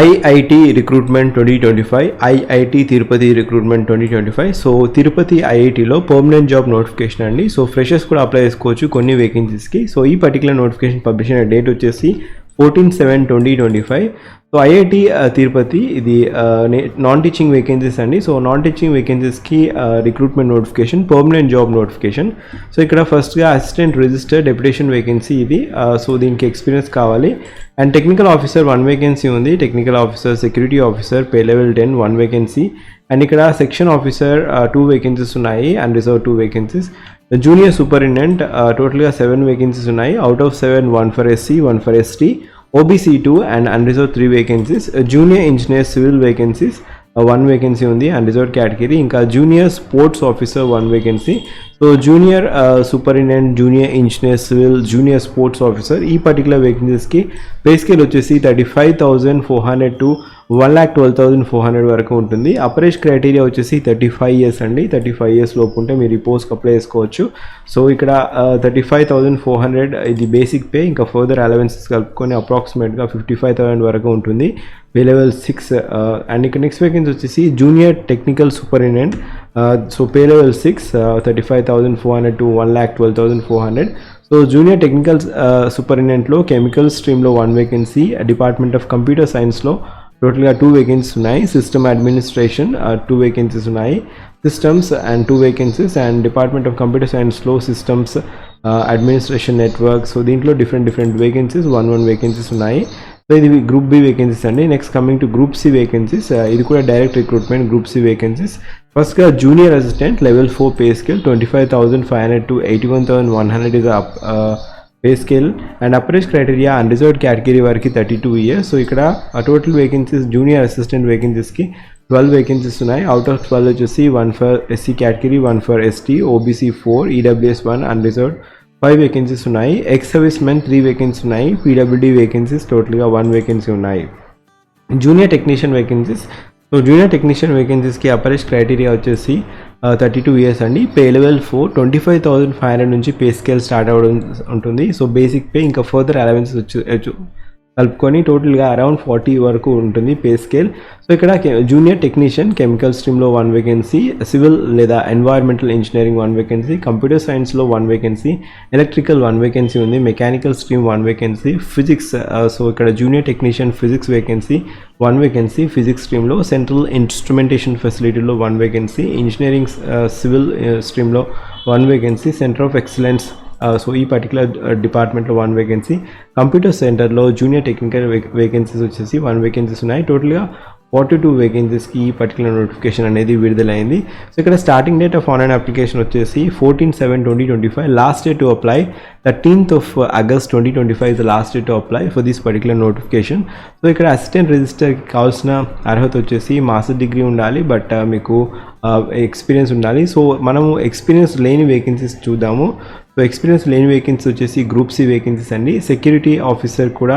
IIT recruitment twenty twenty five IIT Tirupati recruitment twenty twenty five. So Tirupati ఐఐటిలో permanent job notification అండి. So freshers కూడా apply చేసుకోవచ్చు కొన్ని వేకెన్సీస్కి so ఈ పర్టికులర్ నోటిఫికేషన్ పబ్లిష్ అయిన డేట్ వచ్చేసి fourteen seven twenty twenty five so IIT Tirupati ఇది నాన్ టీచింగ్ వేకెన్సీస్ అండి so non teaching వేకెన్సీస్కి recruitment notification permanent job notification so ఇక్కడ ఫస్ట్గా అసిస్టెంట్ రిజిస్టర్ డెప్యుటేషన్ వేకెన్సీ ఇది సో దీనికి ఎక్స్పీరియన్స్ కావాలి and technical officer one vacancy ఉంది technical officer security officer pay level ten one vacancy and ఇక్కడ section officer two vacancies ఉన్నాయి and reserve two vacancies junior superintendent టోటల్గా seven vacancies ఉన్నాయి out of seven one for SC one for ST OBC two and unreserved three vacancies junior engineer civil vacancies one vacancy ఉంది unreserved category ఇంకా junior sports officer one vacancy so junior superintendent junior engineer civil junior sports officer ఈ particular వేకెన్సీస్కి pay scale వచ్చేసి thirty five thousand four hundred to one lakh twelve thousand four hundred వరకు ఉంటుంది. Upper age criteria వచ్చేసి thirty five years అండి. Thirty five years లోపు ఉంటే మీరు ఈ పోస్ట్కి అప్లై చేసుకోవచ్చు. సో ఇక్కడ thirty five thousand four hundred ఇది బేసిక్ పే. ఇంకా ఫర్దర్ అలవెన్సెస్ కలుపుకొని అప్రాక్సిమేట్గా ఫిఫ్టీ ఫైవ్ థౌసండ్ వరకు ఉంటుంది. పే లెవెల్ సిక్స్ అండ్ ఇక్కడ నెక్స్ట్ వేకెన్సీ వచ్చేసి junior technical superintendent. So pay level six thirty five thousand four hundred to one lakh twelve thousand four hundred so junior technical సూపరింటెండెంట్లో chemical స్ట్రీమ్లో one vacancy department of computer సైన్స్లో టోటల్గా two vacancies ఉన్నాయి. System administration two vacancies ఉన్నాయి. Systems and two vacancies and department of computer సైన్స్లో systems administration network so దీంట్లో different different vacancies one one vacancies ఉన్నాయి. So ఇది group B vacancies అండి. Next coming to group C vacancies ఇది కూడా direct recruitment group C vacancies ఫస్ట్గా junior assistant level four pay scale twenty five thousand five hundred to eighty one thousand one hundred is pay scale and upper age criteria unreserved category వరకు thirty two years so ఇక్కడ total vacancies junior assistant వేకెన్సీస్కి twelve vacancies ఉన్నాయి. Out of twelve వచ్చేసి one for SC category one for ST OBC four EWS one unreserved five vacancies ఉన్నాయి. Ex service men three vacancy ఉన్నాయి. PWD vacancies టోటల్గా one vacancy ఉన్నాయి. Junior technician vacancies so junior technician వేకెన్సీస్కి upper age criteria వచ్చేసి thirty two years అండి. Pay level four twenty five thousand five hundred నుంచి pay scale start అవ్వడం ఉంటుంది. So basic pay ఇంకా further allowances వచ్చి కలుపుకొని టోటల్గా అరౌండ్ ఫార్టీ వరకు ఉంటుంది పే స్కేల్. సో ఇక్కడ జూనియర్ టెక్నీషియన్ కెమికల్ స్ట్రీమ్లో వన్ వేకెన్సీ సివిల్ లేదా environmental engineering one vacancy computer సైన్స్లో one vacancy electrical one vacancy ఉంది mechanical stream one vacancy physics so ఇక్కడ junior technician physics vacancy one vacancy physics స్ట్రీమ్లో central instrumentation ఫెసిలిటీలో one vacancy engineering civil స్ట్రీమ్లో one vacancy centre of excellence so ఈ particular డిపార్ట్మెంట్లో one vacancy computer సెంటర్లో junior technical vacancies వచ్చేసి one vacancies ఉన్నాయి. టోటల్గా forty two వేకెన్సీస్కి ఈ పర్టికులర్ నోటిఫికేషన్ అనేది విడుదలైంది. సో ఇక్కడ starting date of online application వచ్చేసి fourteen seven twenty twenty five last day to apply thirteenth of August twenty twenty five is last day to apply for this particular notification so ఇక్కడ assistant రిజిస్టర్కి కావాల్సిన అర్హత వచ్చేసి master degree ఉండాలి. But మీకు experience ఉండాలి. So మనము experience లేని వేకెన్సీస్ చూద్దాము. సో ఎక్స్పీరియన్స్ లేని వేకెన్సీ వచ్చేసి గ్రూప్ సి వేకెన్సీస్ అండి. సెక్యూరిటీ ఆఫీసర్ కూడా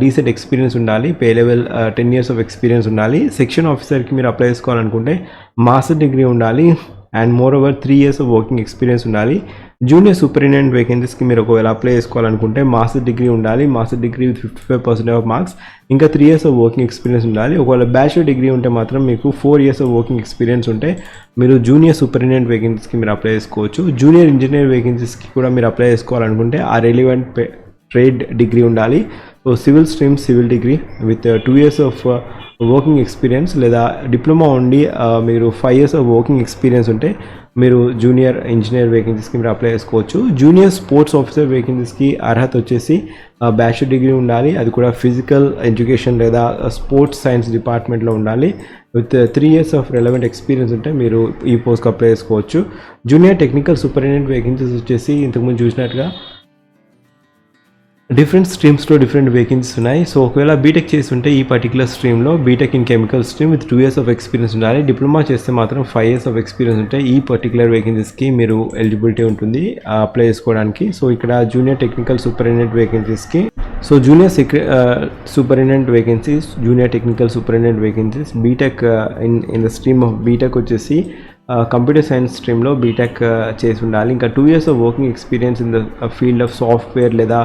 డీసెంట్ ఎక్స్పీరియన్స్ ఉండాలి. Pay level ten years of experience ఉండాలి. సెక్షన్ ఆఫీసర్కి మీరు అప్లై చేసుకోవాలనుకుంటే మాస్టర్ డిగ్రీ ఉండాలి. And more over three years of working experience ఉండాలి జూనియర్ సూపరింటెండెంట్ వేకెన్సీస్కి మీరు ఒకవేళ అప్లై చేసుకోవాలనుకుంటే మాస్టర్ డిగ్రీ ఉండాలి. Master degree with fifty five percent of marks ఇంకా three years of working experience ఉండాలి. ఒకవేళ బ్యాచులర్ డిగ్రీ ఉంటే మాత్రం మీకు four years of working experience ఉంటే మీరు జూనియర్ సూపరింటెండెంట్ వేకెన్సీస్కి మీరు అప్లై చేసుకోవచ్చు. జూనియర్ ఇంజనీర్ వేకెన్సీస్కి కూడా మీరు అప్లై చేసుకోవాలనుకుంటే ఆ రెలివెంట్ ట్రేడ్ డిగ్రీ ఉండాలి. So civil stream civil degree with two years of working experience లేదా డిప్లొమా ఉండి మీరు five years of working experience ఉంటే మీరు జూనియర్ ఇంజనీర్ వేకెన్సీస్కి మీరు అప్లై చేసుకోవచ్చు. జూనియర్ స్పోర్ట్స్ ఆఫీసర్ వేకెన్సీస్కి అర్హత వచ్చేసి బ్యాచులర్ డిగ్రీ ఉండాలి. అది కూడా ఫిజికల్ ఎడ్యుకేషన్ లేదా స్పోర్ట్స్ సైన్స్ డిపార్ట్మెంట్లో ఉండాలి. With three years of relevant experience ఉంటే మీరు ఈ పోస్ట్కి అప్లై చేసుకోవచ్చు. జూనియర్ టెక్నికల్ సూపరింటెండెంట్ వేకెన్సీస్ వచ్చేసి ఇంతకుముందు చూసినట్టుగా డిఫరెంట్ స్ట్రీమ్స్లో డిఫరెంట్ వేకెన్సీస్ ఉన్నాయి. సో ఒకవేళ బీటెక్ చేసి ఉంటే ఈ particular స్ట్రీమ్లో B Tech in chemical stream with two years of experience ఉండాలి. డిప్లొమా చేస్తే మాత్రం ఫైవ్ ఇయర్స్ ఆఫ్ ఎక్స్పీరియన్స్ ఉంటే ఈ పర్టికులర్ వేకెన్సీస్కి మీరు ఎలిజిబిలిటీ ఉంటుంది అప్లై చేసుకోవడానికి. సో ఇక్కడ జూనియర్ టెక్నికల్ సూపరింటెండెంట్ వేకెన్సీస్కి so junior సెక్ర superintendent vacancies junior technical superintendent vacancies B Tech in in the stream of B Tech వచ్చేసి కంప్యూటర్ సైన్స్ స్ట్రీమ్లో బీటెక్ చేసి ఉండాలి. ఇంకా two years of working experience in the field of software లేదా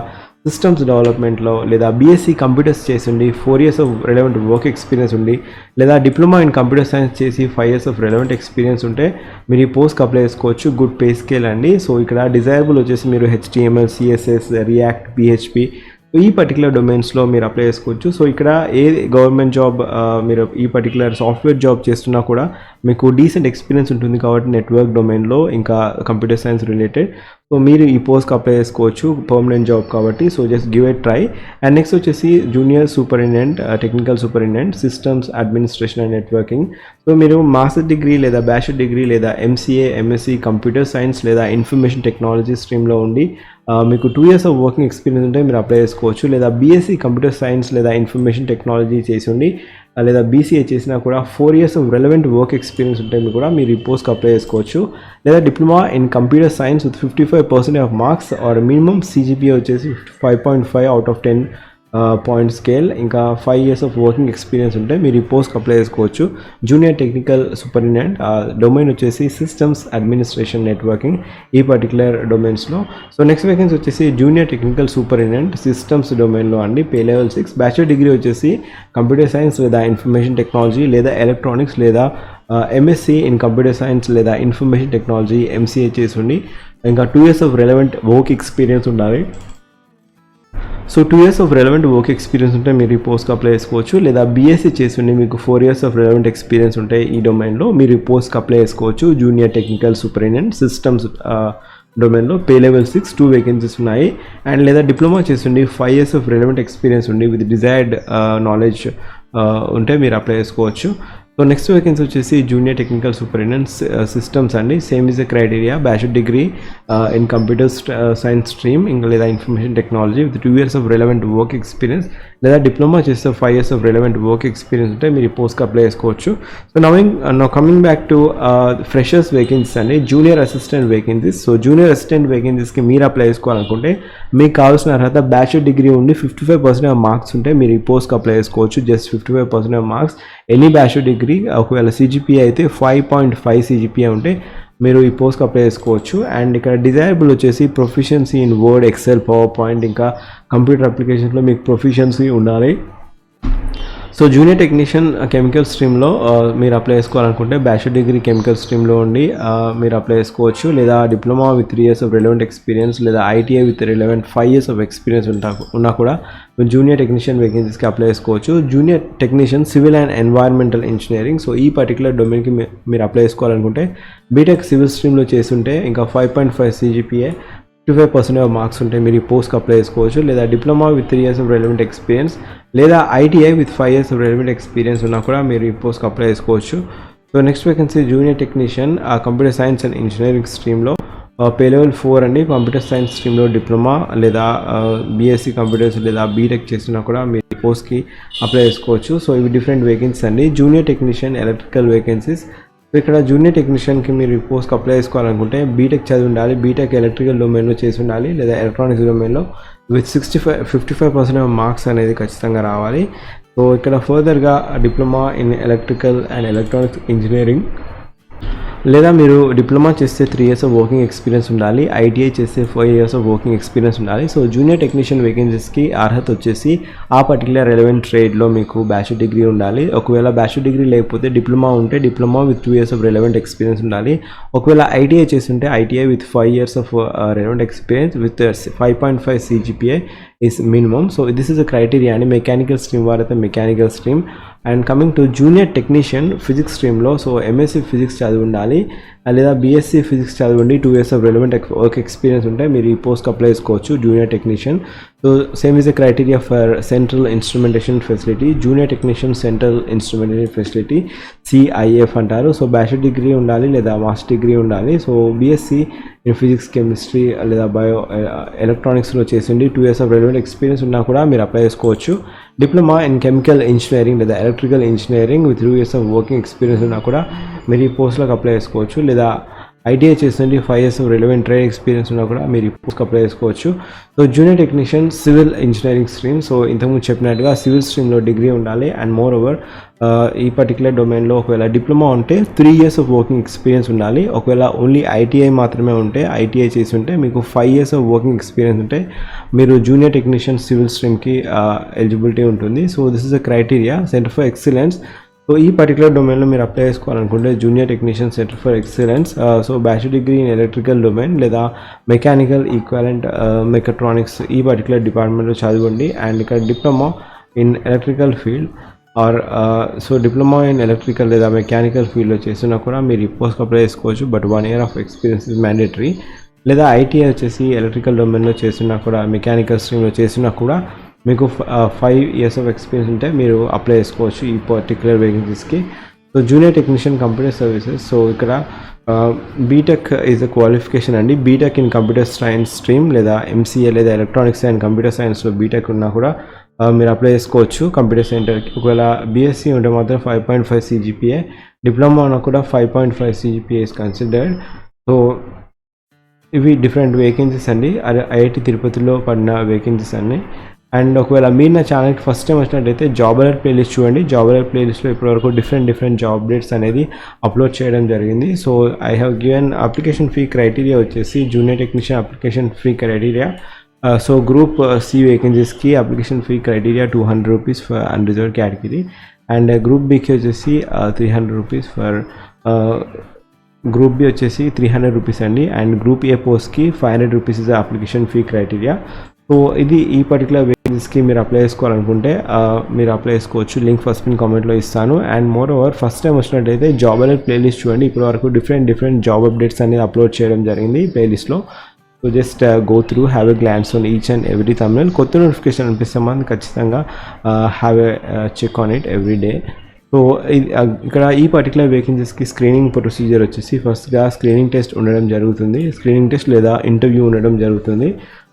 systems డెవలప్మెంట్లో లేదా BSc computers చేసి ఉండి four years of relevant work experience ఉండి లేదా డిప్లొమా ఇన్ కంప్యూటర్ సైన్స్ చేసి five years of relevant experience ఉంటే మీరు ఈ పోస్ట్కి అప్లై చేసుకోవచ్చు గుడ్ పే స్కేల్ అండి. సో ఇక్కడ డిజైరబుల్ వచ్చేసి మీరు హెచ్టిఎంఎల్ సిఎస్ఎస్ రియాక్ట్ పిహెచ్పి ఈ పర్టికులర్ డొమైన్స్లో మీరు అప్లై చేసుకోవచ్చు. సో ఇక్కడ ఏ గవర్నమెంట్ జాబ్ మీరు ఈ పర్టికులర్ సాఫ్ట్వేర్ జాబ్ చేస్తున్నా కూడా మీకు డీసెంట్ ఎక్స్పీరియన్స్ ఉంటుంది కాబట్టి నెట్వర్క్ డొమైన్లో ఇంకా కంప్యూటర్ సైన్స్ రిలేటెడ్ సో మీరు ఈ పోస్ట్కి అప్లై చేసుకోవచ్చు పర్మనెంట్ జాబ్ కాబట్టి. So just give it try and next వచ్చేసి junior superintendent technical superintendent systems administration and networking so మీరు మాస్టర్ డిగ్రీ లేదా బ్యాచులర్ డిగ్రీ లేదా ఎంసీఏ ఎంఎస్సి కంప్యూటర్ సైన్స్ లేదా ఇన్ఫర్మేషన్ టెక్నాలజీ స్ట్రీమ్లో ఉండి మీకు two years of working experience ఉంటే మీరు అప్లై చేసుకోవచ్చు. లేదా బీఎస్సీ కంప్యూటర్ సైన్స్ లేదా ఇన్ఫర్మేషన్ టెక్నాలజీ చేసి ఉండి లేదా బీసీఏ చేసినా కూడా four years of relevant work experience ఉంటే మీరు కూడా మీరు ఈ పోస్ట్కి అప్లై చేసుకోవచ్చు. లేదా diploma in computer science with fifty five percent of marks or minimum CGPA వచ్చేసి five point five out of ten point scale ఇంకా five years of working experience ఉంటే మీరు ఈ పోస్ట్కి అప్లై చేసుకోవచ్చు. జూనియర్ టెక్నికల్ సూపరింటెండెంట్ డొమైన్ వచ్చేసి systems administration networking ఈ particular డొమైన్స్లో సో నెక్స్ట్ వేకెన్సీ వచ్చేసి జూనియర్ టెక్నికల్ సూపరింటెండెంట్ సిస్టమ్స్ డొమైన్లో అండి pay level six bachelor degree వచ్చేసి కంప్యూటర్ సైన్స్ లేదా ఇన్ఫర్మేషన్ టెక్నాలజీ లేదా ఎలక్ట్రానిక్స్ లేదా ఎంఎస్సి ఇన్ కంప్యూటర్ సైన్స్ లేదా ఇన్ఫర్మేషన్ టెక్నాలజీ ఎంసీఏ చేసి ఉండి ఇంకా two years of relevant work experience ఉండాలి. So two years of relevant work experience ఉంటే మీరు ఈ పోస్ట్కి అప్లై చేసుకోవచ్చు లేదా బీఎస్సీ చేసి ఉండి మీకు four years of relevant experience ఉంటే ఈ డొమైన్లో మీరు ఈ పోస్ట్కి అప్లై చేసుకోవచ్చు జూనియర్ టెక్నికల్ సూపరింటెండెంట్ సిస్టమ్స్ డొమైన్లో pay level six two vacancies ఉన్నాయి. అండ్ లేదా diploma చేస్తుండి five years of relevant experience ఉండి విత్ డిజైర్డ్ నాలెడ్జ్ ఉంటే మీరు అప్లై చేసుకోవచ్చు. సో నెక్స్ట్ వేకెన్సీ వచ్చేసి జూనియర్ టెక్నికల్ సూపరింటెండెంట్ సిస్టమ్స్ అండి same is a criteria bachelor degree in computer science stream ఇంకా లేదా information technology with two years of relevant work experience లేదా diploma చేస్తే five years of relevant work experience ఉంటే మీరు ఈ పోస్ట్కి అప్లై చేసుకోవచ్చు. So moving no coming back to freshers vacancies అండి. Junior assistant vacancies so junior assistant వేకెన్సీస్కి మీరు apply చేసుకోవాలనుకుంటే మీకు కావాల్సిన అర్హత బ్యాచులర్ డిగ్రీ ఉండి fifty five percent of marks ఉంటే మీరు ఈ పోస్ట్కి అప్లై చేసుకోవచ్చు. Just fifty five percent of marks any bachelor degree ఒకవేళ సిజిపిఐ అయితే ఫైవ్ పాయింట్ ఫైవ్ సిజిపిఏ ఉంటే మీరు ఈ పోస్ట్కి అప్లై చేసుకోవచ్చు. అండ్ ఇక్కడ డిజైరబుల్ వచ్చేసి proficiency in Word Excel PowerPoint ఇంకా కంప్యూటర్ అప్లికేషన్లో మీకు ప్రొఫిషియన్సీ ఉండాలి. సో జూనియర్ టెక్నీషియన్ కెమికల్ స్ట్రీమ్లో మీరు అప్లై చేసుకోవాలనుకుంటే బ్యాచులర్ డిగ్రీ కెమికల్ స్ట్రీమ్లో ఉండి మీరు అప్లై చేసుకోవచ్చు. లేదా diploma with three years of relevant experience లేదా ITI with relevant five years of experience ఉంటా ఉన్నా కూడా మీరు జూనియర్ టెక్నీషియన్ వేకెన్సీస్కి అప్లై చేసుకోవచ్చు. Junior technician civil and environmental engineering. So ఈ పర్టికులర్ డొమైన్కి మీరు అప్లై చేసుకోవాలనుకుంటే బీటెక్ సివిల్ స్ట్రీమ్లో చేస్తుంటే ఇంకా five point five CGPA fifty five percent of marks ఉంటే మీరు ఈ పోస్ట్కి అప్లై చేసుకోవచ్చు. లేదా diploma with three years of relevant experience లేదా ITI with five years of relevant experience ఉన్నా కూడా మీరు ఈ పోస్ట్కి అప్లై చేసుకోవచ్చు. So next vacancy junior technician computer science and engineering స్ట్రీమ్లో pay level four అండి. కంప్యూటర్ సైన్స్ స్ట్రీమ్లో డిప్లొమా లేదా బీఎస్సీ కంప్యూటర్స్ లేదా బీటెక్ చేసినా కూడా మీరు ఈ పోస్ట్కి అప్లై చేసుకోవచ్చు. సో ఇవి డిఫరెంట్ వేకెన్సీస్ అండి. జూనియర్ టెక్నీషియన్ ఎలక్ట్రికల్ వేకెన్సీస్ ఇక్కడ జూనియర్ టెక్నీషియన్కి మీరు ఈ పోస్ట్కి అప్లై చేసుకోవాలనుకుంటే బీటెక్ చదివి ఉండాలి. బీటెక్ ఎలక్ట్రికల్ డొమైన్లో చేసి ఉండాలి. లేదా ఎలక్ట్రానిక్స్ డొమైన్లో with sixty five fifty five percent marks అనేది ఖచ్చితంగా రావాలి. సో ఇక్కడ ఫర్దర్గా diploma in electrical and electronics engineering లేదా మీరు డిప్లొమా చేస్తే three years of working experience ఉండాలి ఐటీఐ చేస్తే five years of working experience ఉండాలి. సో జూనియర్ టెక్నీషియన్ వేకెన్సీస్కి అర్హత వచ్చేసి ఆ పర్టికులర్ రెలవెంట్ ట్రేడ్లో మీకు బ్యాచులర్ డిగ్రీ ఉండాలి. ఒకవేళ బ్యాచులర్ డిగ్రీ లేకపోతే డిప్లొమా ఉంటే diploma with two years of relevant experience ఉండాలి. ఒకవేళ ఐటీఐ చేసి ఉంటే ITI with five years of relevant experience with five point five CGPA is minimum so this is a criteria అండి mechanical stream వారైతే mechanical stream and coming to junior technician physics స్ట్రీమ్లో so MSc physics చదివి ఉండాలి లేదా BSc physics చదవండి two years of relevant work experience ఉంటే మీరు ఈ పోస్ట్కి అప్లై చేసుకోవచ్చు junior technician so same is the criteria for central instrumentation facility junior technician central instrumentation facility CIF అంటారు. సో బ్యాచులర్ డిగ్రీ ఉండాలి లేదా మాస్టర్ డిగ్రీ ఉండాలి. So BSc in physics chemistry లేదా బయో ఎలక్ట్రానిక్స్లో చేసిండి. Two years of relevant experience ఉన్నా కూడా మీరు apply చేసుకోవచ్చు. డిప్లొమా ఇన్ కెమికల్ ఇంజనీరింగ్ లేదా electrical engineering with two years of working experience ఉన్నా కూడా మీరు ఈ పోస్ట్లకు అప్లై చేసుకోవచ్చు. లేదా ఐటీఐ చేసింది five years relevant trade experience ఉన్నా కూడా మీరు ఇప్పుడు అప్లై చేసుకోవచ్చు. So junior technician civil engineering stream so ఇంతకుముందు చెప్పినట్టుగా సివిల్ స్ట్రీమ్లో డిగ్రీ ఉండాలి. అండ్ మోర్ ఓవర్ ఈ పర్టికులర్ డొమైన్లో ఒకవేళ డిప్లొమా ఉంటే three years of working experience ఉండాలి. ఒకవేళ ఓన్లీ ఐటీఐ మాత్రమే ఉంటే ఐటీఐ చేసి ఉంటే మీకు five years of working experience ఉంటే మీరు జూనియర్ టెక్నీషియన్ సివిల్ స్ట్రీమ్కి ఎలిజిబిలిటీ ఉంటుంది. So this is a criteria centre for excellence so ఈ పర్టికులర్ డొమైన్లో మీరు అప్లై చేసుకోవాలనుకుంటే junior technician centre for excellence so bachelor degree in electrical domain లేదా mechanical equivalent mechatronics ఈ పర్టికులర్ డిపార్ట్మెంట్లో చదవండి. అండ్ ఇక్కడ diploma in electrical field or so diploma in electrical లేదా మెకానికల్ ఫీల్డ్లో చేస్తున్నా కూడా మీరు ఈ పోస్ట్కి అప్లై చేసుకోవచ్చు. But one year of experience is mandatory లేదా ఐటీఐ వచ్చేసి ఎలక్ట్రికల్ డొమైన్లో చేస్తున్నా కూడా మెకానికల్ స్ట్రీమ్లో చేస్తున్నా కూడా మీకు ఫైవ్ ఇయర్స్ ఆఫ్ ఎక్స్పీరియన్స్ ఉంటే మీరు అప్లై చేసుకోవచ్చు ఈ particular వేకెన్సీస్కి so junior technician computer services so ఇక్కడ బీటెక్ ఈజ్ అ క్వాలిఫికేషన్ అండి. BTech in computer science stream లేదా ఎంసీఏ లేదా ఎలక్ట్రానిక్స్ అండ్ కంప్యూటర్ సైన్స్లో బీటెక్ ఉన్నా కూడా మీరు అప్లై చేసుకోవచ్చు కంప్యూటర్ సెంటర్కి ఒకవేళ బీఎస్సీ ఉంటే మాత్రం five point five CGPA diploma ఉన్నా కూడా five point five CGPA is considered so ఇవి డిఫరెంట్ వేకెన్సీస్ అండి. అదే ఐఐటి తిరుపతిలో పడిన వేకెన్సీస్ అన్నీ. అండ్ ఒకవేళ మీరు నా ఛానల్కి ఫస్ట్ టైం వచ్చినట్టయితే జాబ్ అలర్ట్ ప్లేలిస్ట్ చూడండి. జాబ్ అలర్ట్ ప్లేలిస్ట్లో ఇప్పటివరకు డిఫరెంట్ డిఫరెంట్ జాబ్ అప్డేట్స్ అనేది అప్లోడ్ చేయడం జరిగింది. So I have given application fee criteria వచ్చేసి junior technician application fee criteria so group C వేకెన్సీస్కి application fee criteria two hundred rupees for unreserved category and group బికి వచ్చేసి three hundred rupees for group B వచ్చేసి three hundred rupees అండి. And group A పోస్ట్కి five hundred rupees is application fee criteria so ఇది ఈ particular వేకెన్సీస్కి మీరు apply చేసుకోవాలనుకుంటే మీరు apply చేసుకోవచ్చు. లింక్ ఫస్ట్ పిన్ కామెంట్లో ఇస్తాను. And more over first time వచ్చినట్టయితే జాబ్ అనేది ప్లేలిస్ట్ చూడండి. ఇప్పటి వరకు డిఫరెంట్ డిఫరెంట్ జాబ్ అప్డేట్స్ అనేది అప్లోడ్ చేయడం జరిగింది ప్లేలిస్ట్లో so just go through have a glance on each and every తమిళ కొత్త నోటిఫికేషన్ అనిపిస్తే మనం ఖచ్చితంగా have a check on it every day so ఇది ఇక్కడ ఈ పర్టికులర్ వేకెన్సీస్కి స్క్రీనింగ్ ప్రొసీజర్ వచ్చేసి ఫస్ట్గా స్క్రీనింగ్ టెస్ట్ ఉండడం జరుగుతుంది. స్క్రీనింగ్ టెస్ట్ లేదా ఇంటర్వ్యూ ఉండడం జరుగుతుంది.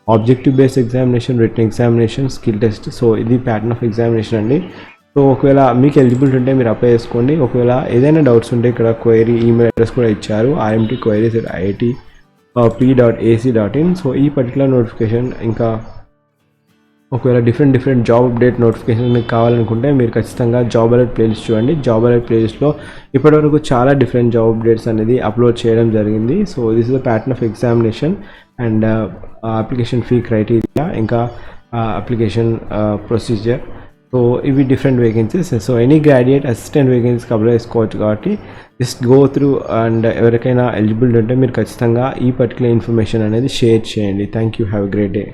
Objective based examination written examination skill test so ఇది ప్యాటర్న్ ఆఫ్ ఎగ్జామినేషన్ అండి. సో ఒకవేళ మీకు ఎలిజిబిలిటీ ఉంటే మీరు అప్లై చేసుకోండి. ఒకవేళ ఏదైనా డౌట్స్ ఉంటే ఇక్కడ క్వైరీ ఈమెయిల్ అడ్రస్ కూడా ఇచ్చారు. IMT queries IIT P dot AC dot in so ఈ పర్టికులర్ నోటిఫికేషన్ ఇంకా ఒకవేళ different different job update notification మీకు కావాలనుకుంటే మీరు ఖచ్చితంగా జాబ్ అలర్ట్ ప్లేలిస్ట్ చూడండి. జాబ్ అలర్ట్ ప్లేలిస్ట్లో ఇప్పటివరకు చాలా డిఫరెంట్ జాబ్ అప్డేట్స్ అనేది అప్లోడ్ చేయడం జరిగింది. So this is the pattern of examination and application fee criteria ఇంకా అప్లికేషన్ ప్రొసీజర్ సో ఇవి different vacancies so any graduate assistant వేకెన్సీకి apply చేసుకోవచ్చు కాబట్టి జస్ట్ గో త్రూ అండ్ ఎవరికైనా ఎలిజిబిలిటీ ఉంటే మీరు ఖచ్చితంగా ఈ పర్టికులర్ ఇన్ఫర్మేషన్ అనేది షేర్ చేయండి. Thank you have great day